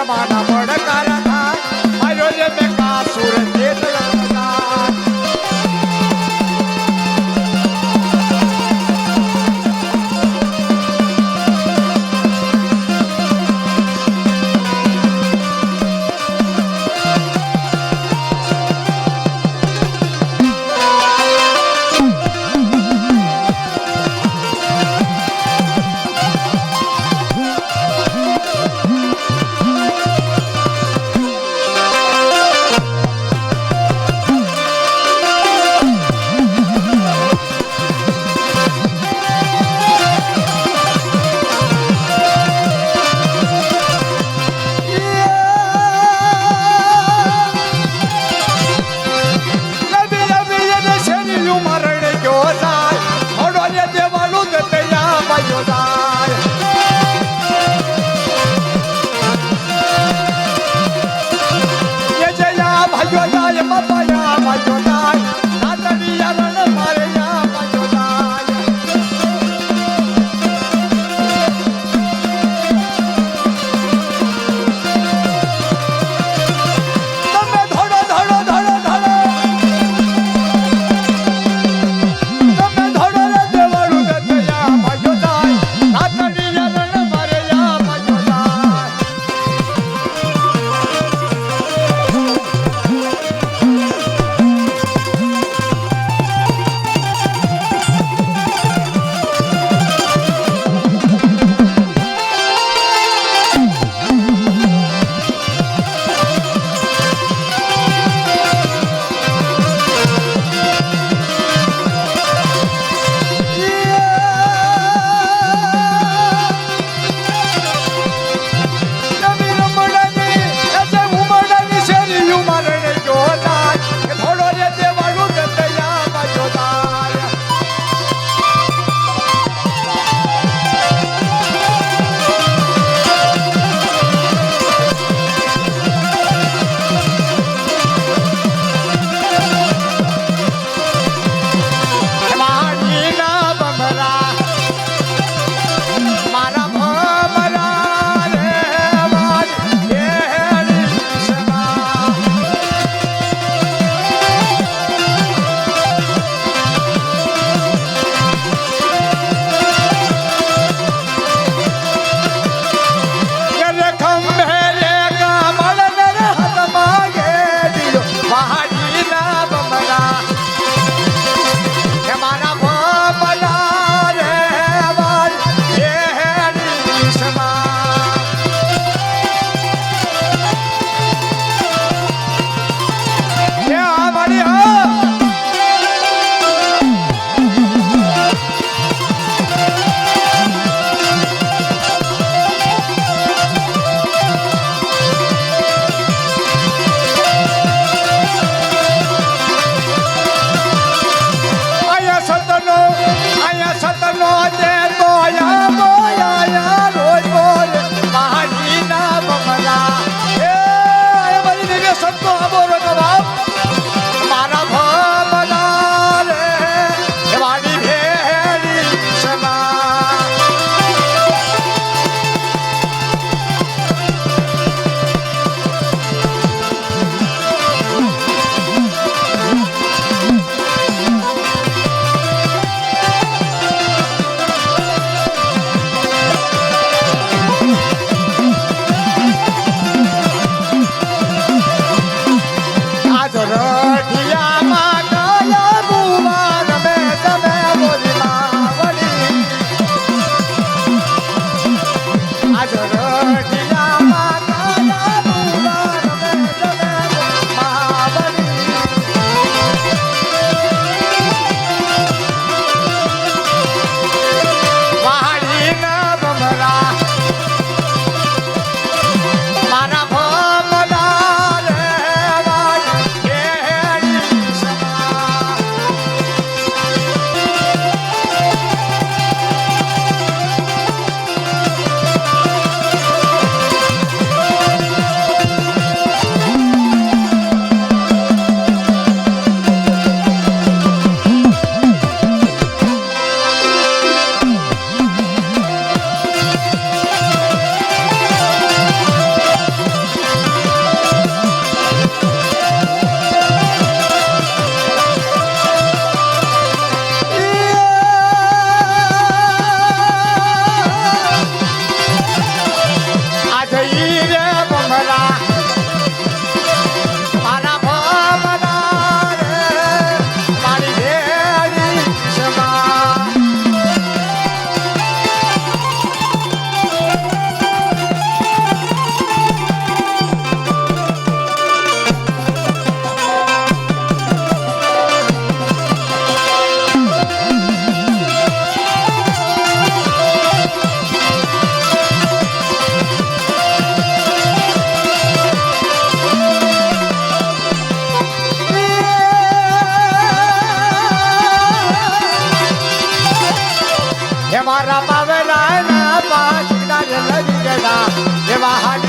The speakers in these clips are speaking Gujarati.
વેહરેલી પડકાર થાય આયો રે મે કાસુર ಬೇಡ ವ್ಯವಹಾರ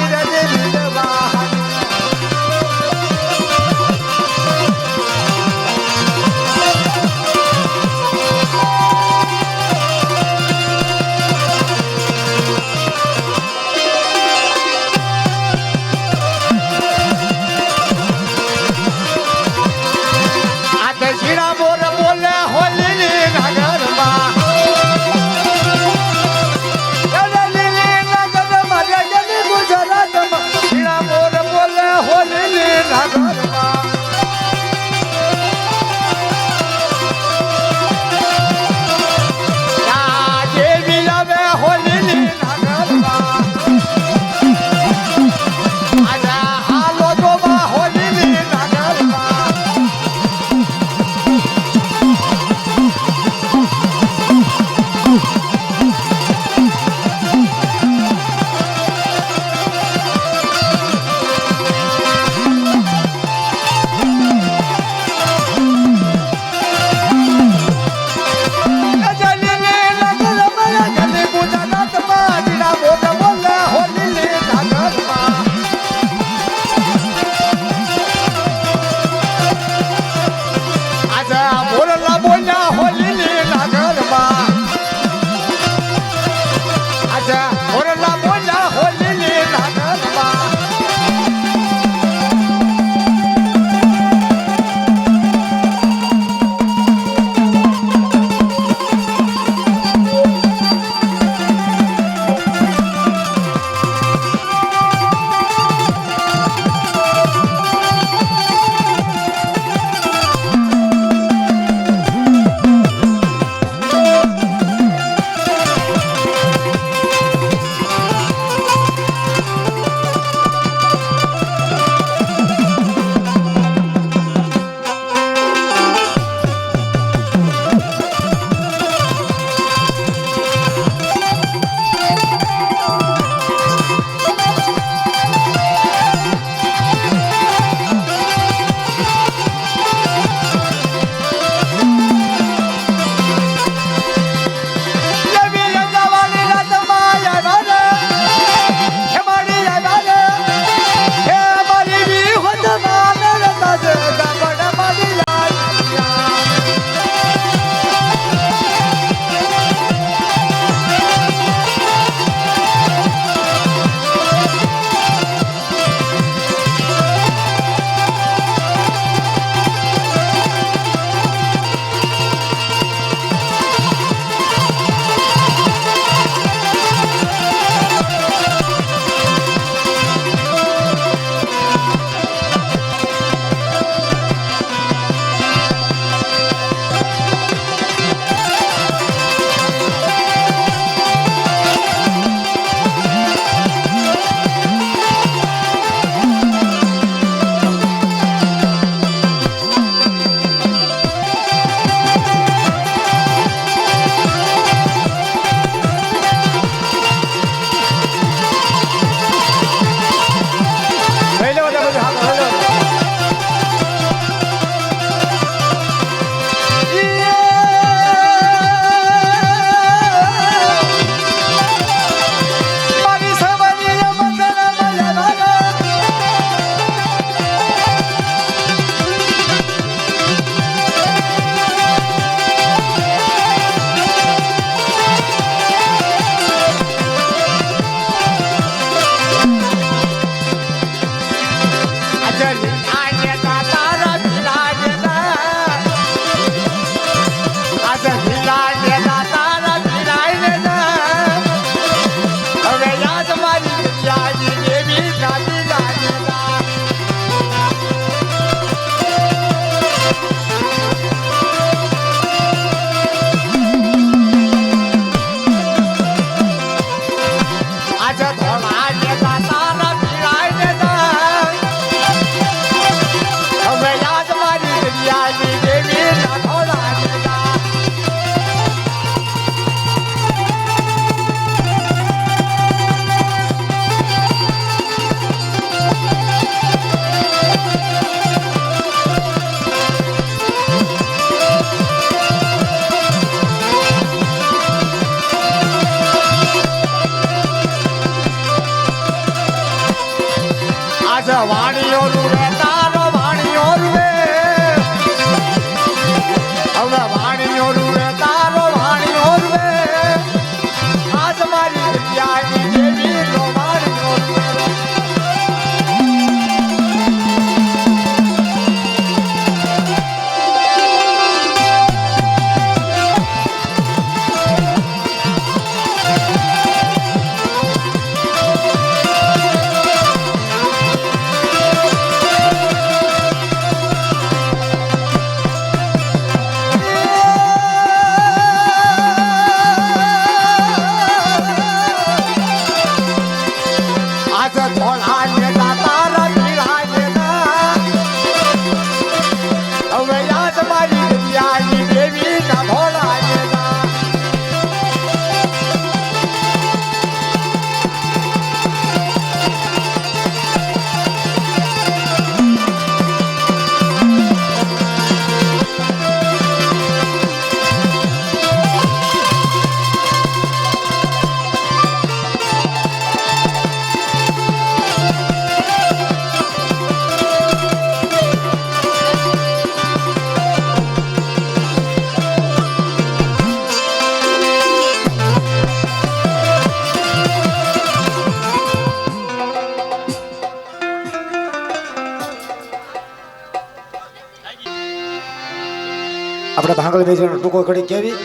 આપણે ભાંગલ બેજવાનો ટૂંકો ઘડી કેવી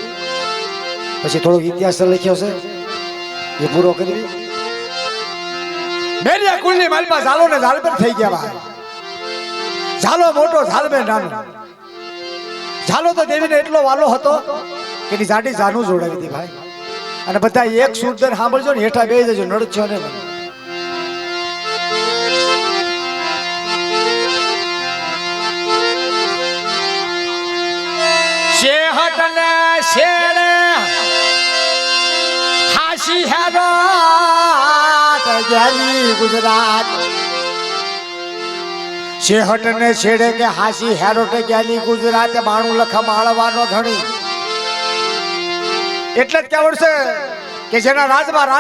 પછી થોડોક ઇતિહાસ લખ્યો છે. એ પૂરો કરવી મેરિયા કુલની માલમાં ઝાલો ને ઝાલબેન થઈ ગયા ભાઈ ઝાલો મોટો ઝાલબેન નાનો. ઝાલો તો દેવીને એટલો વાલો હતો કે એની જાડી જાનું જોડાવી હતી ભાઈ. અને બધા એક સુરદર સાંભળજો ને, હેઠા બે જજો નડજો ને. મને. શેહટ ને શેડે હાસી ગેલી ગુજરાત શેહટ ને છેડે કે હાસી હેરોટે ગેલી ગુજરાતે માણું લખા માળવાનો ઘણી એટલે જ કેવડ છે કે જેના રાજમાં રાજ